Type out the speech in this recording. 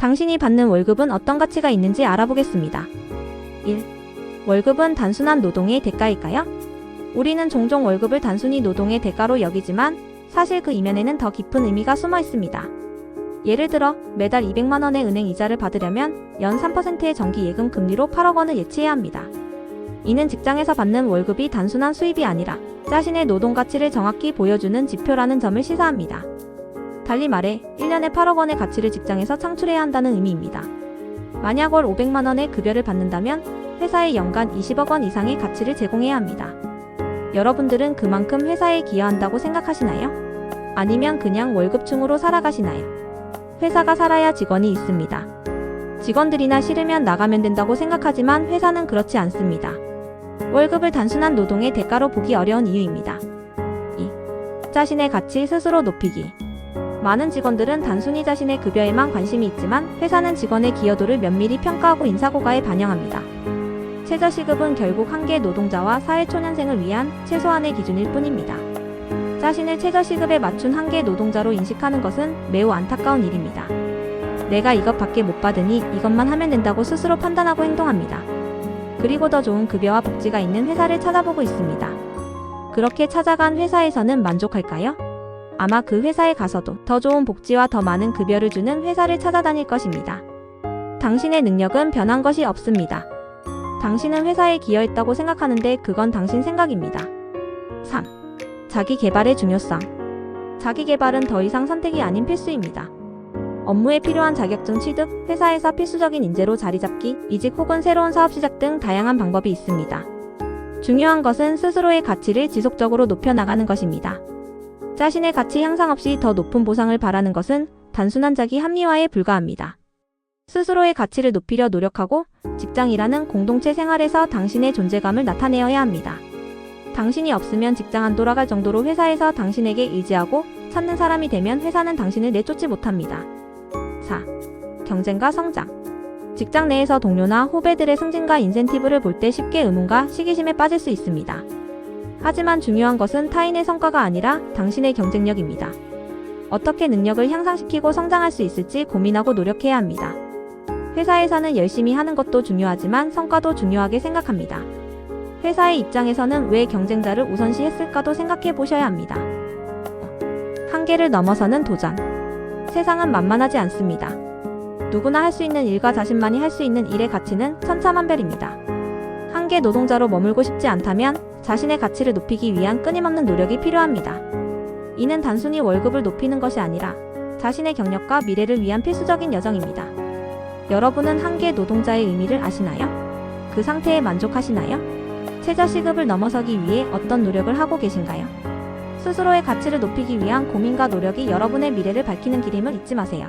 당신이 받는 월급은 어떤 가치가 있는지 알아보겠습니다. 1. 월급은 단순한 노동의 대가일까요? 우리는 종종 월급을 단순히 노동의 대가로 여기지만 사실 그 이면에는 더 깊은 의미가 숨어 있습니다. 예를 들어 매달 200만 원의 은행 이자를 받으려면 연 3%의 정기 예금 금리로 8억 원을 예치해야 합니다. 이는 직장에서 받는 월급이 단순한 수입이 아니라 자신의 노동 가치를 정확히 보여주는 지표라는 점을 시사합니다. 달리 말해 1년에 8억 원의 가치를 직장에서 창출해야 한다는 의미입니다. 만약 월 500만 원의 급여를 받는다면 회사에 연간 20억 원 이상의 가치를 제공해야 합니다. 여러분들은 그만큼 회사에 기여한다고 생각하시나요? 아니면 그냥 월급충으로 살아가시나요? 회사가 살아야 직원이 있습니다. 직원들이나 싫으면 나가면 된다고 생각하지만 회사는 그렇지 않습니다. 월급을 단순한 노동의 대가로 보기 어려운 이유입니다. 2. 자신의 가치 스스로 높이기. 많은 직원들은 단순히 자신의 급여에만 관심이 있지만 회사는 직원의 기여도를 면밀히 평가하고 인사고가에 반영합니다. 최저시급은 결국 한개 노동자와 사회초년생을 위한 최소한의 기준일 뿐입니다. 자신을 최저시급에 맞춘 한개 노동자로 인식하는 것은 매우 안타까운 일입니다. 내가 이것밖에 못 받으니 이것만 하면 된다고 스스로 판단하고 행동합니다. 그리고 더 좋은 급여와 복지가 있는 회사를 찾아보고 있습니다. 그렇게 찾아간 회사에서는 만족할까요? 아마 그 회사에 가서도 더 좋은 복지와 더 많은 급여를 주는 회사를 찾아다닐 것입니다. 당신의 능력은 변한 것이 없습니다. 당신은 회사에 기여했다고 생각하는데 그건 당신 생각입니다. 3. 자기 개발의 중요성. 자기 개발은 더 이상 선택이 아닌 필수입니다. 업무에 필요한 자격증 취득, 회사에서 필수적인 인재로 자리 잡기, 이직 혹은 새로운 사업 시작 등 다양한 방법이 있습니다. 중요한 것은 스스로의 가치를 지속적으로 높여나가는 것입니다. 자신의 가치 향상 없이 더 높은 보상을 바라는 것은 단순한 자기 합리화에 불과합니다. 스스로의 가치를 높이려 노력하고 직장이라는 공동체 생활에서 당신의 존재감을 나타내어야 합니다. 당신이 없으면 직장 안 돌아갈 정도로 회사에서 당신에게 의지하고 찾는 사람이 되면 회사는 당신을 내쫓지 못합니다. 4. 경쟁과 성장. 직장 내에서 동료나 후배들의 승진과 인센티브를 볼 때 쉽게 의문과 시기심에 빠질 수 있습니다. 하지만 중요한 것은 타인의 성과가 아니라 당신의 경쟁력입니다. 어떻게 능력을 향상시키고 성장할 수 있을지 고민하고 노력해야 합니다. 회사에서는 열심히 하는 것도 중요하지만 성과도 중요하게 생각합니다. 회사의 입장에서는 왜 경쟁자를 우선시 했을까도 생각해 보셔야 합니다. 한계를 넘어서는 도전. 세상은 만만하지 않습니다. 누구나 할 수 있는 일과 자신만이 할 수 있는 일의 가치는 천차만별입니다. 한계 노동자로 머물고 싶지 않다면 자신의 가치를 높이기 위한 끊임없는 노력이 필요합니다. 이는 단순히 월급을 높이는 것이 아니라 자신의 경력과 미래를 위한 필수적인 여정입니다. 여러분은 한계 노동자의 의미를 아시나요? 그 상태에 만족하시나요? 최저 시급을 넘어서기 위해 어떤 노력을 하고 계신가요? 스스로의 가치를 높이기 위한 고민과 노력이 여러분의 미래를 밝히는 길임을 잊지 마세요.